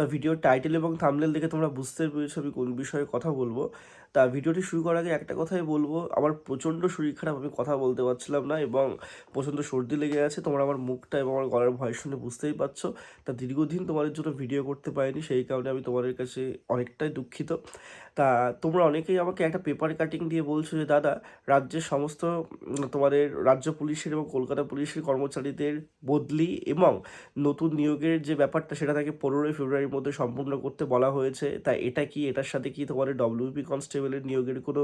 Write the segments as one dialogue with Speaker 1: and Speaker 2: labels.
Speaker 1: তা ভিডিওর টাইটেল এবং থামলেল দেখে তোমরা বুঝতে পেরেছ আমি কোন বিষয়ে কথা বলব। তা ভিডিওটি শুরু করার আগে একটা কথাই বলব, আমার প্রচণ্ড শরীর খারাপ, আমি কথা বলতে পারছিলাম না এবং প্রচণ্ড সর্দি লেগে আছে তোমরা আমার মুখটা এবং আমার গলার ভয় শুনে বুঝতেই পারছ। তা দীর্ঘদিন তোমাদের জন্য ভিডিও করতে পারিনি, সেই কারণে আমি তোমাদের কাছে অনেকটাই দুঃখিত। তা তোমরা অনেকেই আমাকে একটা পেপার কাটিং দিয়ে বলছো যে, দাদা, রাজ্যের সমস্ত তোমাদের রাজ্য পুলিশের এবং কলকাতা পুলিশের কর্মচারীদের বদলি এবং নতুন নিয়োগের যে ব্যাপারটা, সেটা থাকে পনেরোই ফেব্রুয়ারির মধ্যে সম্পূর্ণ করতে বলা হয়েছে। তা এটা কি? এটার সাথে কি তোমাদের ডব্লিউপি কনস্টেবলের নিয়োগের কোনো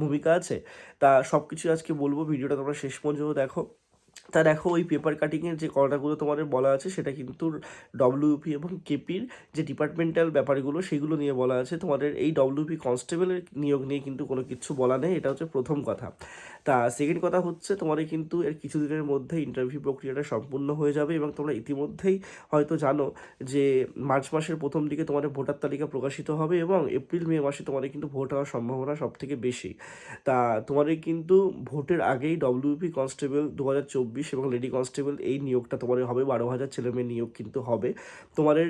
Speaker 1: ভূমিকা আছে? তা সব কিছু আজকে বলব, ভিডিওটা তোমরা শেষ পর্যন্ত দেখো। তা দেখো, ওই পেপার কাটিংয়ের যে কথাগুলো তোমাদের বলা আছে, সেটা কিন্তু ডব্লিউপি এবং কেপির যে ডিপার্টমেন্টাল ব্যাপারগুলো, সেগুলো নিয়ে বলা আছে। তোমাদের এই ডব্লিউপি কনস্টেবলের নিয়োগ নিয়ে কিন্তু কোনো কিছু বলা নেই, এটা হচ্ছে প্রথম কথা। তা সেকেন্ড কথা হচ্ছে তোমাদের কিন্তু এর কিছুদিনের মধ্যে ইন্টারভিউ প্রক্রিয়াটা সম্পূর্ণ হয়ে যাবে এবং তোমরা ইতিমধ্যেই হয়তো জানো যে মার্চ মাসের প্রথম দিকে তোমাদের ভোটার তালিকা প্রকাশিত হবে এবং এপ্রিল, মে মাসে তোমাদের কিন্তু ভোট হওয়ার সম্ভাবনা সব থেকে বেশি। তা তোমাদের কিন্তু ভোটের আগেই ডব্লিউপি কনস্টেবল দু হাজার চব্বিশ এবং লেডি কনস্টেবল এই নিয়োগটা তোমাদের হবে, বারো হাজার ছেলেমেয়ের নিয়োগ কিন্তু হবে। তোমাদের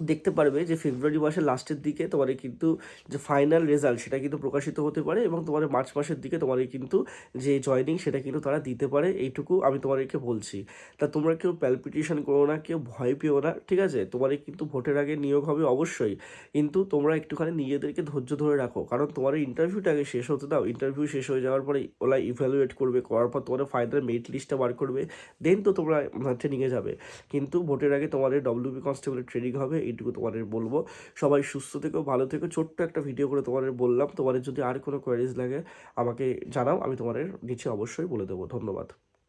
Speaker 1: দেখতে পারবে যে ফেব্রুয়ারি মাসের লাস্টের দিকে তোমাদের কিন্তু যে ফাইনাল রেজাল্ট সেটা কিন্তু প্রকাশিত হতে পারে এবং তোমাদের মার্চ মাসের দিকে তোমাদের কিন্তু যে জয়নিং সেটা কিন্তু তারা দিতে পারে। এইটুকু আমি তোমাদেরকে বলছি। তা তোমরা কেউ প্যালপিটেশন করো না, কেউ ভয় পেও না, ঠিক আছে? তোমাদের কিন্তু ভোটের আগে নিয়োগ হবে অবশ্যই। কিন্তু তোমরা একটুখানি নিজেদেরকে ধৈর্য ধরে রাখো। কারণ তোমার ইন্টারভিউটা আগে শেষ হতে দাও। ইন্টারভিউ শেষ হয়ে যাওয়ার পরে ওরা ইভ্যালুয়েট করবে, করার পর তোমাদের ফাইনাল মেরিট লিস্টটা বার করবে। দেন তো তোমরা ট্রেনিংয়ে যাবে। কিন্তু ভোটের আগে তোমাদের ডব্লিউবি কনস্টেবলের ট্রেনিং হবে। এইটুকু তোমাদের বলব। সবাই সুস্থ থেকো, ভালো থেকো। ছোট্ট একটা ভিডিও করে তোমাদের বললাম। তোমাদের যদি আর কোনো কোয়ারিজ লাগে, আমাকে জানাও, আমি তোমাদের নিচে অবশ্যই বলে দেবো। ধন্যবাদ।